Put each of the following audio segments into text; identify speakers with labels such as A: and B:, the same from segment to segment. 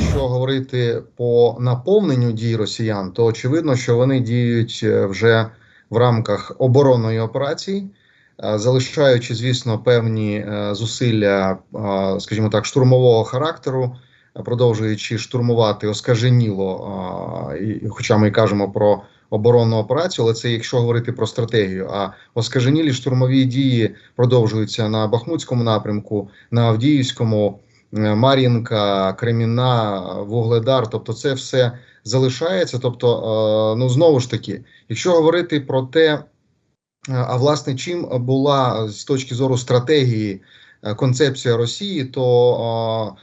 A: якщо говорити по наповненню дій росіян, то очевидно, що вони діють е, вже в рамках оборонної операції, е, залишаючи, звісно, певні е, зусилля, скажімо так, штурмового характеру, продовжуючи штурмувати оскаженіло, хоча ми кажемо про оборонну операцію, але це якщо говорити про стратегію. А оскаженілі штурмові дії продовжуються на Бахмутському напрямку, на Авдіївському. Е, Мар'їнка, Кремінна, Вугледар, тобто це все залишається. Тобто, е, ну знову ж таки, якщо говорити про те, е, а власне, чим була з точки зору стратегії концепція Росії, то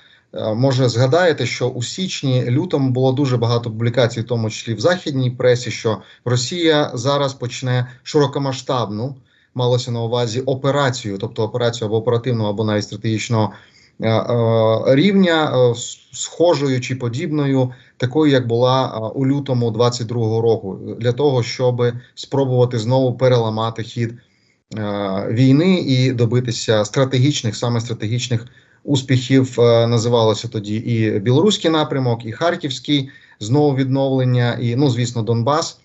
A: може згадаєте, що у січні лютому було дуже багато публікацій, в тому числі в західній пресі, що Росія зараз почне широкомасштабну, малося на увазі операцію, тобто операцію або оперативного, або навіть стратегічного рівня, е, схожою чи подібною, такою, як була е, у лютому 22-го року, для того, щоб спробувати знову переламати хід е, війни і добитися стратегічних, саме стратегічних успіхів. Е, Називалося тоді і білоруський напрямок, і харківський знову відновлення, і ну звісно, Донбас,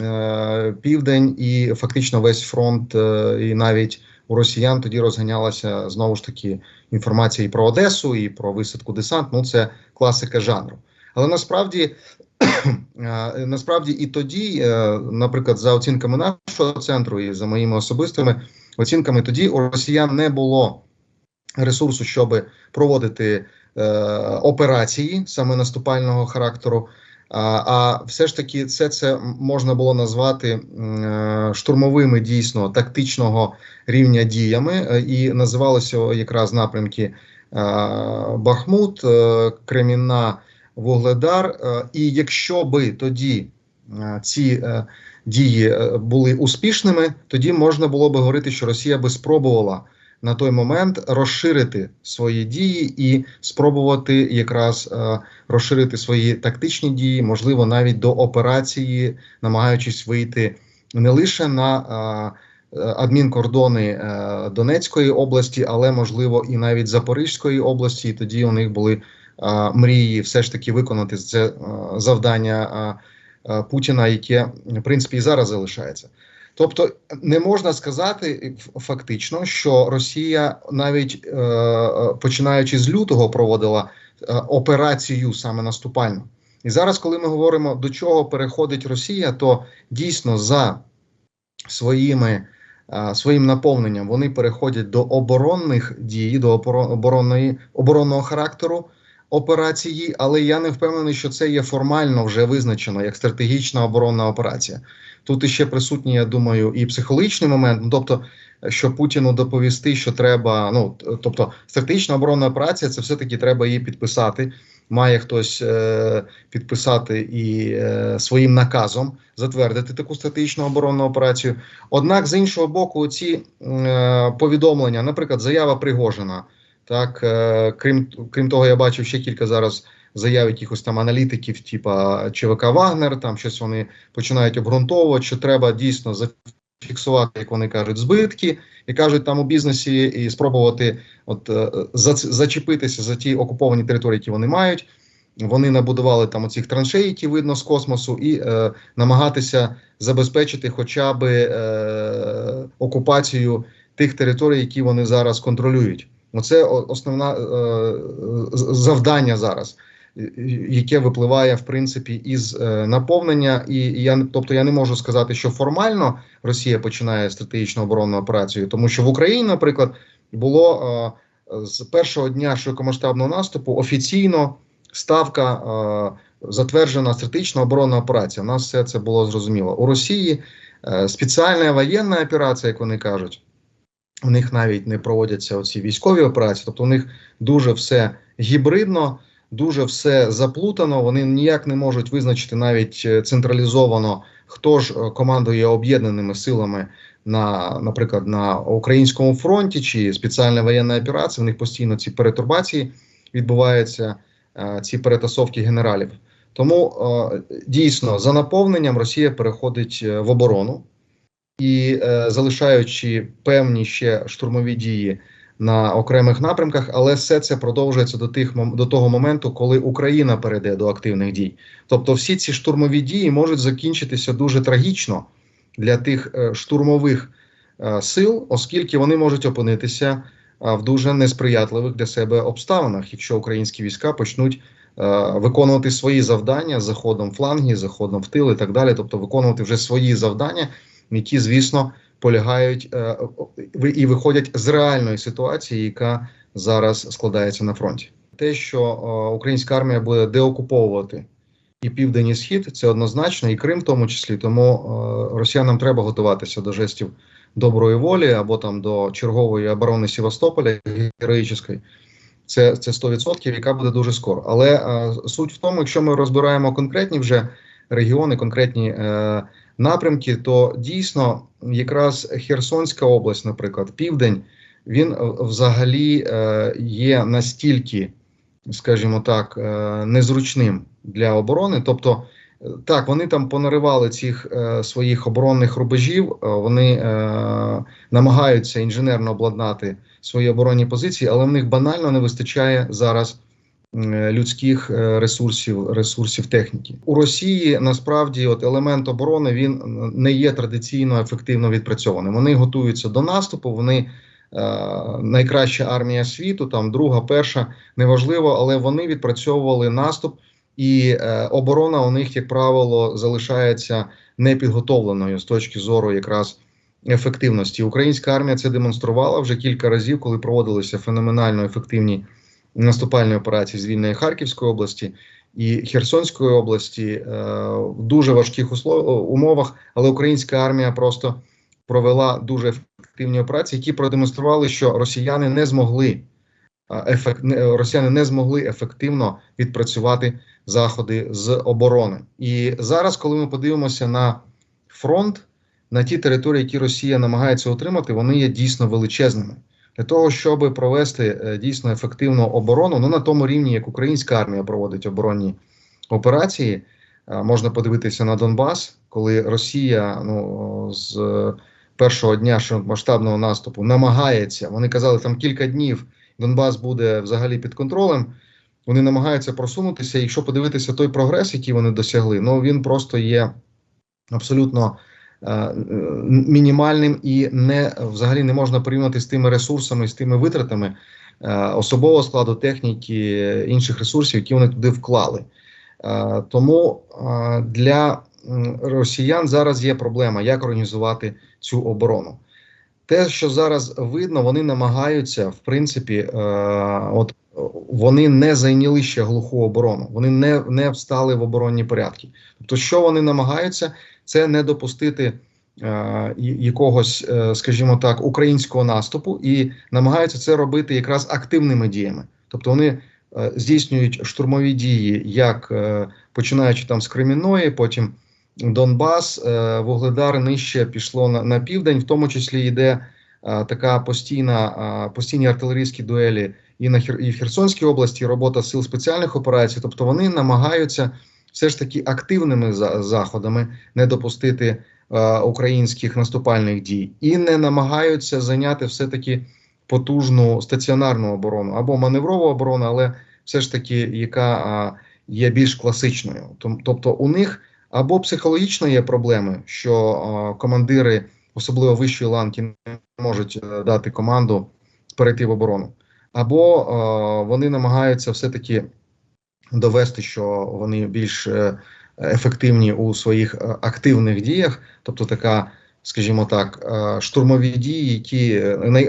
A: е, Південь, і фактично весь фронт, е, і навіть у росіян тоді розганялася знову ж таки інформація і про Одесу, і про висадку десант. Ну це класика жанру. Але насправді, е, насправді і тоді, е, наприклад, за оцінками нашого центру і за моїми особистими оцінками, тоді у росіян не було ресурсу, щоб проводити е, операції саме наступального характеру. А, все ж таки, це це можна було назвати е, штурмовими дійсно тактичного рівня діями, е, і називалося якраз напрямки е, Бахмут, Кремінна, Вугледар. І якщо би тоді ці дії були успішними, тоді можна було би говорити, що Росія би спробувала на той момент розширити свої дії і спробувати якраз е, розширити свої тактичні дії, можливо, навіть до операції, намагаючись вийти не лише на е, адмінкордони е, Донецької області, але можливо і навіть Запорізької області. І тоді у них були мрії все ж таки виконати це завдання Путіна, яке в принципі і зараз залишається. Тобто не можна сказати фактично, що Росія навіть е, е, починаючи з лютого проводила е, операцію саме наступальну. І зараз, коли ми говоримо до чого переходить Росія, то дійсно за своїми е, своїм наповненням вони переходять до оборонних дій, до оборонної оборонного характеру операції, але я не впевнений, що це є формально вже визначено як стратегічна оборонна операція. Тут іще присутній, я думаю, і психологічний момент. Ну тобто, що Путіну доповісти, що треба. Ну тобто, стратегічна оборонна операція, це все таки треба її підписати. Має хтось е, підписати і е, своїм наказом затвердити таку стратегічну оборонну операцію. Однак, з іншого боку, ці е, повідомлення, наприклад, заява Пригожина. Так, е, крім крім того, я бачив ще кілька зараз заяв якихось там аналітиків, типа ЧВК Вагнер, там щось вони починають обґрунтовувати, що треба дійсно зафіксувати, як вони кажуть, збитки, і кажуть там у бізнесі і спробувати от е, зац- зачепитися за ті окуповані території, які вони мають. Вони набудували там оцих траншей, які видно з космосу, і е, намагатися забезпечити хоча б е, окупацію тих територій, які вони зараз контролюють. Оце о- основне завдання зараз, яке випливає в принципі із е, наповнення. І я тобто я не можу сказати, що формально Росія починає стратегічну оборонну операцію, тому що в Україні, наприклад, було е, з першого дня широкомасштабного наступу офіційно ставка е, затверджена стратегічна оборонна операція. У нас все це було зрозуміло. У Росії спеціальна воєнна операція, як вони кажуть. У них навіть не проводяться оці військові операції, тобто у них дуже все гібридно, дуже все заплутано. Вони ніяк не можуть визначити навіть е, централізовано, хто ж е, командує об'єднаними силами на, наприклад, на українському фронті чи спеціальна воєнна операція. У них постійно ці перетурбації відбуваються, е, ці перетасовки генералів. Тому дійсно за наповненням Росія переходить в оборону і е, залишаючи певні ще штурмові дії на окремих напрямках, але все це продовжується до тих до того моменту, коли Україна перейде до активних дій. Тобто, всі ці штурмові дії можуть закінчитися дуже трагічно для тих е, штурмових е, сил, оскільки вони можуть опинитися е, в дуже несприятливих для себе обставинах, якщо українські війська почнуть е, виконувати свої завдання заходом фланги, заходом в тил і так далі, тобто виконувати вже свої завдання, які, звісно, полягають е, і виходять з реальної ситуації, яка зараз складається на фронті. Те, що е, українська армія буде деокуповувати і південь, і схід, це однозначно, і Крим в тому числі. Тому е, росіянам треба готуватися до жестів доброї волі або там до чергової оборони Севастополя героїчної. Це, це 100%, яка буде дуже скоро. Але е, суть в тому, якщо ми розбираємо конкретні вже регіони, конкретні е, напрямки, то дійсно якраз Херсонська область, наприклад, південь, він взагалі е, є настільки, скажімо так, е, незручним для оборони. Тобто, так, вони там понаривали цих е, своїх оборонних рубежів, е, вони е, намагаються інженерно обладнати свої оборонні позиції, але в них банально не вистачає зараз людських е, ресурсів, ресурсів техніки. У Росії насправді от елемент оборони він не є традиційно ефективно відпрацьованим. Вони готуються до наступу. Вони е, найкраща армія світу, там друга, перша, неважливо, але вони відпрацьовували наступ, і е, оборона у них, як правило, залишається непідготовленою з точки зору якраз ефективності. Українська армія це демонструвала вже кілька разів, коли проводилися феноменально ефективні наступальні операції з вільної Харківської області і Херсонської області е, в дуже важких умовах, але українська армія просто провела дуже ефективні операції, які продемонстрували, що росіяни не змогли е, росіяни не змогли ефективно відпрацювати заходи з оборони. І зараз, коли ми подивимося на фронт, на ті території, які Росія намагається отримати, вони є дійсно величезними. Для того, щоб провести е, дійсно ефективну оборону, ну на тому рівні, як українська армія проводить оборонні операції, е, можна подивитися на Донбас, коли Росія ну, з першого дня масштабного наступу намагається, вони казали, там кілька днів Донбас буде взагалі під контролем. Вони намагаються просунутися. Якщо подивитися той прогрес, який вони досягли, ну він просто є абсолютно мінімальним і не взагалі не можна порівняти з тими ресурсами, з тими витратами е, особового складу, техніки, інших ресурсів, які вони туди вклали. Е, тому е, для росіян зараз є проблема, як організувати цю оборону. Те, що зараз видно, вони намагаються, в принципі, е, от вони не зайняли ще глуху оборону, вони не, не встали в оборонні порядки. Тобто, що вони намагаються, це не допустити е, якогось, е, скажімо так, українського наступу, і намагаються це робити якраз активними діями. Тобто вони е, здійснюють штурмові дії, як е, починаючи там з Кремінної, потім Донбас, е, Вугледар нижче пішло на, на південь, в тому числі йде така постійна, постійні артилерійські дуелі і на і в Херсонській області, робота сил спеціальних операцій. Тобто вони намагаються все ж таки активними за, заходами не допустити е, українських наступальних дій і не намагаються зайняти все таки потужну стаціонарну оборону або маневрову оборону, але все ж таки, яка а, є більш класичною. Тобто, у них або психологічно є проблеми, що а, командири, особливо вищої ланки, не можуть е, дати команду перейти в оборону, або а, вони намагаються все таки довести, що вони більш е, ефективні у своїх е, активних діях, тобто така. Скажімо так, е, штурмові дії, які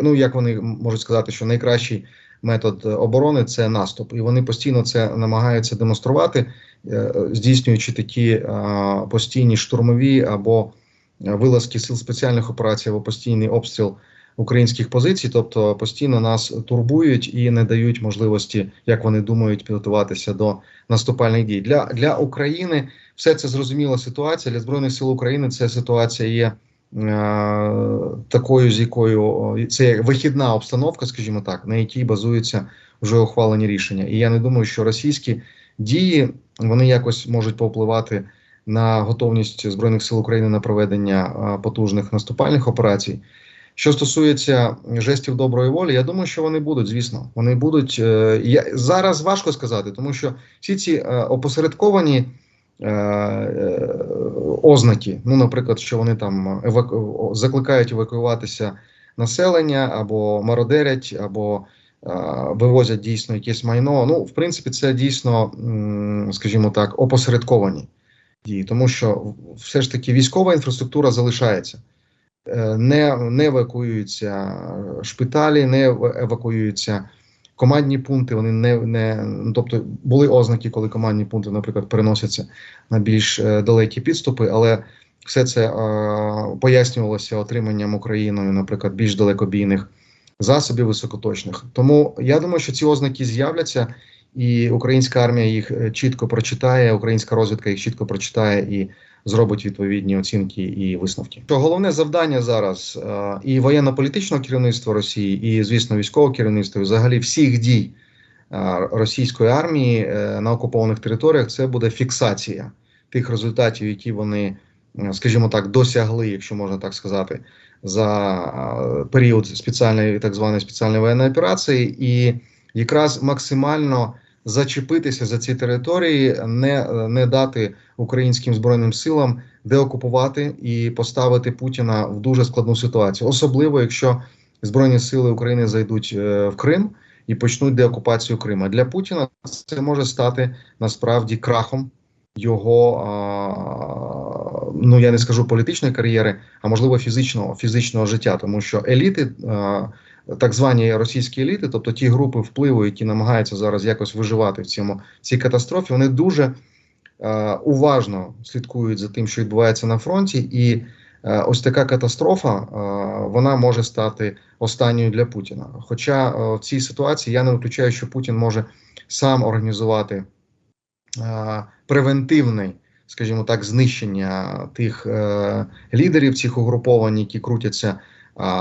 A: ну як вони можуть сказати, що найкращий метод оборони це наступ, і вони постійно це намагаються демонструвати, здійснюючи такі постійні штурмові або вилазки сил спеціальних операцій, або постійний обстріл українських позицій, тобто постійно нас турбують і не дають можливості, як вони думають, підготуватися до наступальних дій. Для, для України все це зрозуміла ситуація. Для збройних сил України ця ситуація є. е, Такою, з якою це вихідна обстановка, скажімо так, на якій базуються вже ухвалені рішення. І я не думаю, що російські дії вони якось можуть повпливати на готовність збройних сил України на проведення е, потужних наступальних операцій. Що стосується жестів доброї волі, я думаю, що вони будуть, звісно. Вони будуть е, я зараз важко сказати, тому що всі ці е, опосередковані е, е, ознаки, ну, наприклад, що вони там еваку... закликають евакуюватися населення або мародерять, або е, вивозять дійсно якесь майно. Ну, в принципі, це дійсно, скажімо так, опосередковані дії, тому що все ж таки військова інфраструктура залишається. Е, Не, не евакуюються шпиталі, не евакуюються командні пункти. Вони не, не ну, тобто були ознаки, коли командні пункти, наприклад, переносяться на більш е, далекі підступи, але все це е, пояснювалося отриманням Україною, наприклад, більш далекобійних засобів високоточних. Тому я думаю, що ці ознаки з'являться, і українська армія їх е, чітко прочитає, українська розвідка їх чітко прочитає і зробить відповідні оцінки і висновки. Що головне завдання зараз е, і воєнно-політичного керівництва Росії, і звісно, військового керівництва, і взагалі всіх дій е, російської армії на окупованих територіях, це буде фіксація тих результатів, які вони, скажімо так, досягли, якщо можна так сказати, за період спеціальної так званої спеціальної воєнної операції, і якраз максимально зачепитися за ці території, не, не дати українським збройним силам деокупувати і поставити Путіна в дуже складну ситуацію, особливо якщо збройні сили України зайдуть е, в Крим і почнуть деокупацію Крима. Для Путіна це може стати насправді крахом його, а, ну я не скажу політичної кар'єри, а можливо фізичного фізичного життя, тому що еліти. а, Так звані російські еліти, тобто ті групи впливу, які намагаються зараз якось виживати в цьому цій катастрофі, вони дуже е, уважно слідкують за тим, що відбувається на фронті, і е, ось така катастрофа е, вона може стати останньою для Путіна. Хоча е, в цій ситуації я не виключаю, що Путін може сам організувати е, превентивний, скажімо так, знищення тих е, лідерів цих угруповань, які крутяться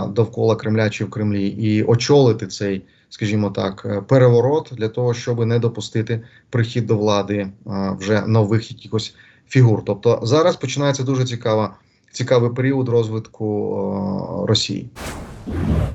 A: довкола Кремля чи в Кремлі, і очолити цей, скажімо так, е, переворот для того, щоб не допустити прихід до влади вже нових якихось фігур. Тобто зараз починається дуже цікава, цікавий період розвитку е, Росії.